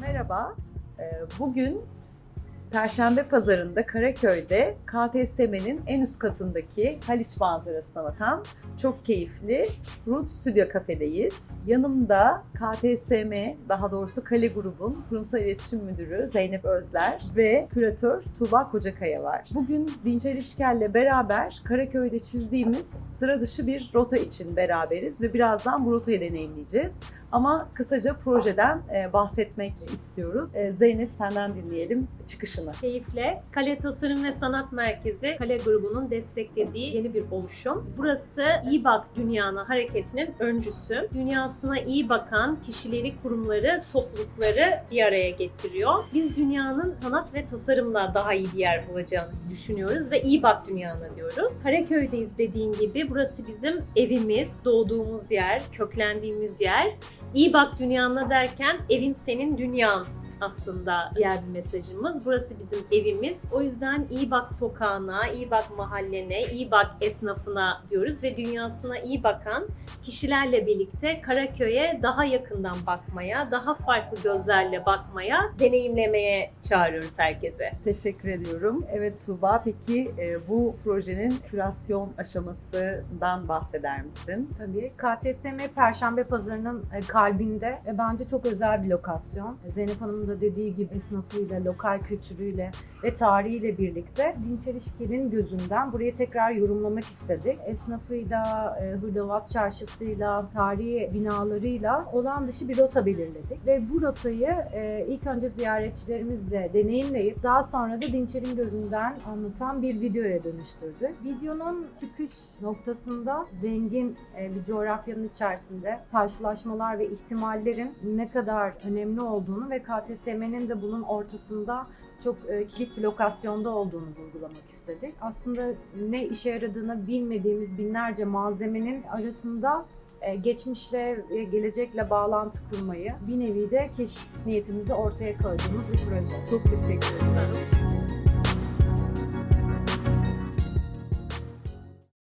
Merhaba. Ee, bugün Perşembe pazarında Karaköy'de KTSM'nin en üst katındaki Haliç manzarasına bakan çok keyifli Root Studio kafedeyiz. Yanımda KTSM, daha doğrusu Kale Grubun kurumsal iletişim müdürü Zeynep Özler ve küratör Tuğba Kocakaya var. Bugün Dinçer İşkel'le beraber Karaköy'de çizdiğimiz sıra dışı bir rota için beraberiz ve birazdan bu rotayı deneyimleyeceğiz. Ama kısaca projeden e, bahsetmek istiyoruz. E, Zeynep senden dinleyelim çıkışını. Keyifle Kale Tasarım ve Sanat Merkezi Kale grubunun desteklediği yeni bir oluşum. Burası İyi Bak Dünyana hareketinin öncüsü. Dünyasına iyi bakan kişileri, kurumları, toplulukları bir araya getiriyor. Biz dünyanın sanat ve tasarımla daha iyi bir yer bulacağını düşünüyoruz ve iyi bak dünyana diyoruz. Karaköy'deyiz dediğin gibi burası bizim evimiz, doğduğumuz yer, köklendiğimiz yer. İyi bak dünyana derken evin senin dünyan aslında diğer bir mesajımız. Burası bizim evimiz. O yüzden iyi bak sokağına, iyi bak mahallene, iyi bak esnafına diyoruz ve dünyasına iyi bakan kişilerle birlikte Karaköy'e daha yakından bakmaya, daha farklı gözlerle bakmaya, deneyimlemeye çağırıyoruz herkese. Teşekkür ediyorum. Evet Tuğba peki e, bu projenin kürasyon aşamasından bahseder misin? Tabii. KTSM Perşembe Pazarı'nın e, kalbinde ve bence çok özel bir lokasyon. E, Zeynep Hanım'ın da dediği gibi esnafıyla, lokal kültürüyle ve tarihiyle birlikte Dinçer İşkel'in gözünden burayı tekrar yorumlamak istedik. Esnafıyla, e, Hırdavat Çarşısı'yla, tarihi binalarıyla olan dışı bir rota belirledik. Ve bu rotayı e, ilk önce ziyaretçilerimizle deneyimleyip daha sonra da Dinçer'in gözünden anlatan bir videoya dönüştürdük. Videonun çıkış noktasında zengin e, bir coğrafyanın içerisinde karşılaşmalar ve ihtimallerin ne kadar önemli olduğunu ve KTSM'nin de bunun ortasında çok e, kilit bir lokasyonda olduğunu vurgulamak istedik. Aslında ne işe yaradığını bilmediğimiz binlerce malzemenin arasında e, geçmişle ve gelecekle bağlantı kurmayı bir nevi de keşif niyetimizi ortaya koyduğumuz bir proje. Çok teşekkür ediyorum.